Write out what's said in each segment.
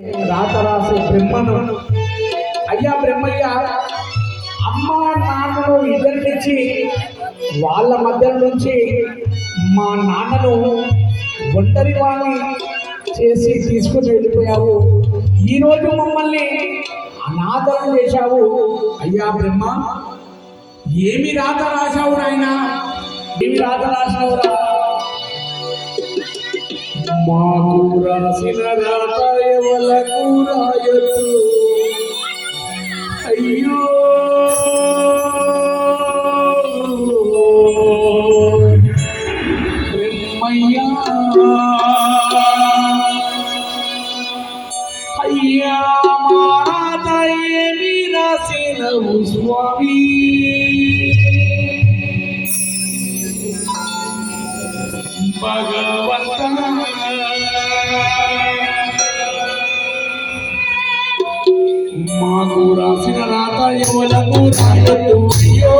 రాత రాసే బ్రహ్మను. అయ్యా బ్రహ్మయ్య అమ్మ నాన్నను ఇద్దరికిచ్చి వాళ్ళ మధ్య నుంచి మా నాన్నను ఒంటరి వాణి చేసి తీసుకుని వెళ్ళిపోయావు. ఈరోజు మమ్మల్ని అనాథం చేశావు. అయ్యా బ్రహ్మ ఏమి రాత రాశావు నాయన? ఏమి రాత రాశావురా? మాకు రాసిన రాత ఎవలకు రాయొద్దు అయ్యో! మాకు రాసిన రాత ఎవలకు రాయొద్దు అయ్యో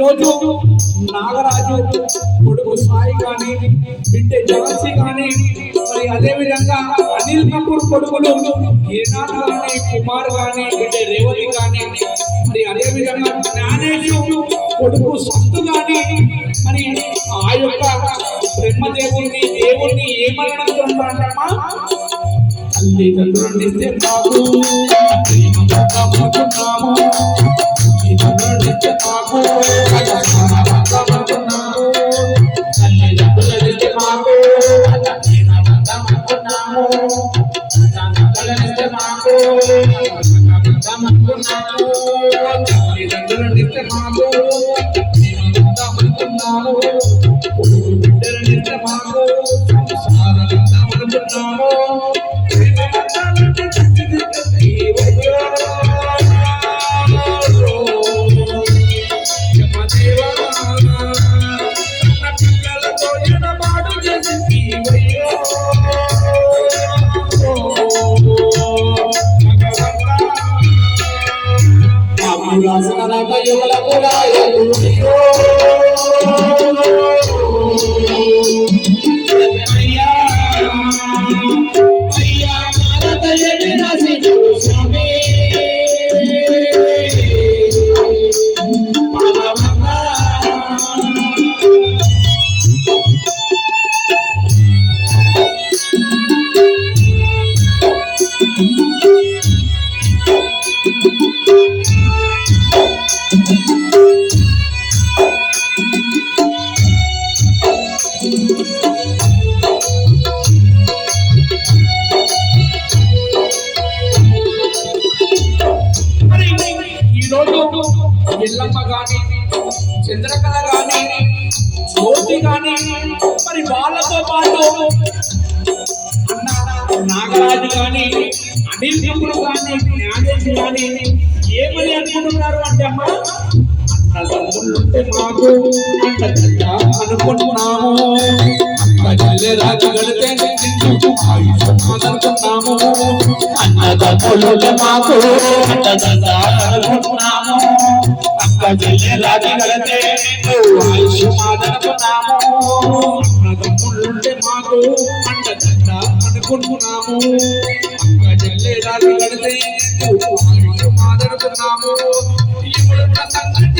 ఈరోజు నాగరాజు కొడుకు సాయి కానీ బిడ్డ జాన్సీ కానీ మరి అదేవిధంగా అనిల్ కపూర్ కొడుకులు ఏనాథ్ కానీ కుమార్ కానీ బిడ్డ రేవతి కానీ మరి అదే విధంగా కొడుకు సంతు కానీ మరి ఆ యొక్క బ్రహ్మదేవుడిని దేవుణ్ణి ఏమనడంతో ఉంటారమ్మా తల్లిదండ్రులనిస్తే మాకు అనుకున్నాము తల్లిదండ్రులనిస్తే మాకు తల్లిదండ్రులనిస్తే మాకు మరి ఈ రోజు ఎల్లమ్మ గాని చంద్రకళ కానీ జ్యోతి కానీ మరి వాళ్ళతో పాటు నాగరాజు గాని అనిల్ కపూర్ కానీ జ్ఞానేష్ కానీ ఏమని అనుకుంటున్నారు అంటే అమ్మా? అన్నదమ్ములుంటే మాకు అనుకుంటున్నాము అక్క రాజు గడితే అనుకుంటున్నాము. అన్నదమ్ములు మాకు అనుకుంటున్నాము అక్క చెల్లె రాజు గడితే ఆయుష్మాదనుకున్నాము అన్నదమ్ములుంటే మాకు అండదండ అనుకుంటున్నాము అక్క రాజు గడితే ఆయుష్మాదనుకున్నాము ఇప్పుడు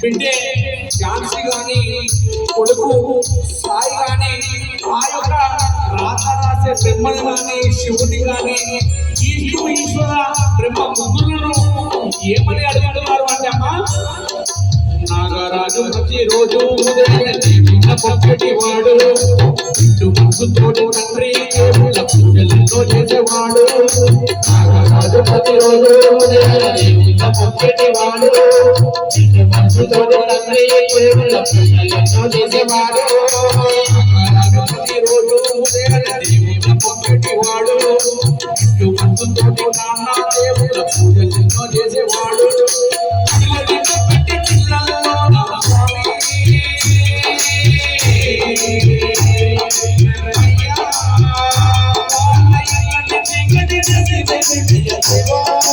బిడ్డే ఝాన్సీ గాని కొడుకు సాయి గాని ఆ యొక్క రాత రాసే బ్రహ్మని గాని శివుని గాని ఈశ్వ ఈశ్వర బ్రహ్మ ముగ్గురులను ఏమని అడుగుతున్నారు అంటే అమ్మా? నాగరాజు ప్రతిరోజు ఉదయం చిన్న పొక్కటి వాడు ఇంటి మనసుతోటి తండ్రి ప్రతిరోజు ఉదయాన్నే చిన్న పొక్కటి వాడు దేవుళ్ళ పూజలెన్నో చేసేవాడు నాగరాజు ప్రతిరోజు ఉదయాన్నే దేవుళ్ళ పొక్కటి వాడు నాన్న దేవుళ్ళ పూజలెన్నో చేసేవాడు మరి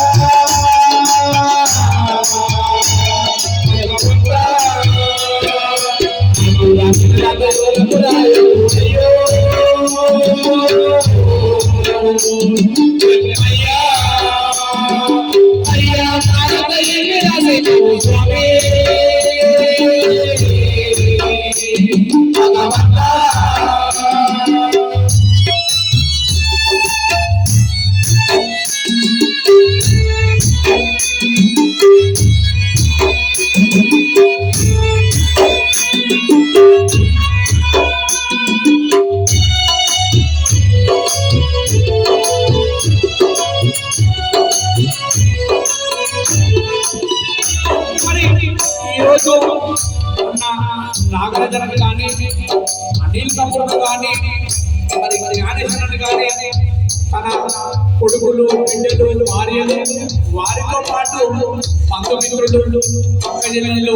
అనిల్ కానీ మరి మరి జ్ఞానేశ్వరన్ కానీ తన కొడుకులు బిడ్డలు భార్యలు వారితో పాటు బంధుమిత్రులు అక్కజనులు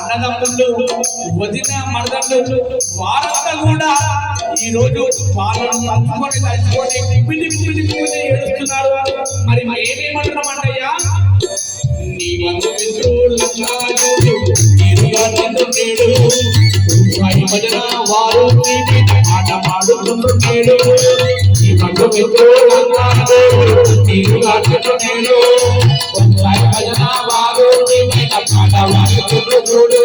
అన్నదమ్ములు వదిన మరదళ్ళు వారంతా కూడా ఈ రోజు వాళ్ళను తలుచుకొని తలుచుకొని పిల్లి పిల్లి పిల్లి ఏడుస్తున్నారు. మరి ఏమేమంటున్నామంటయ్యా నీ బంధుమిత్రులందరూ నీరుగా నిండునేడు వారి భజన వారు నీ మీద ఆట పాడుతుండేడు నీ బంధుమిత్రులందరూ నీరుగా నిండునేడు వారి భజన వారు నీ మీద పాట పాడుతుండేడు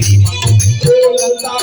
నీ బంధుమిత్రులందరూ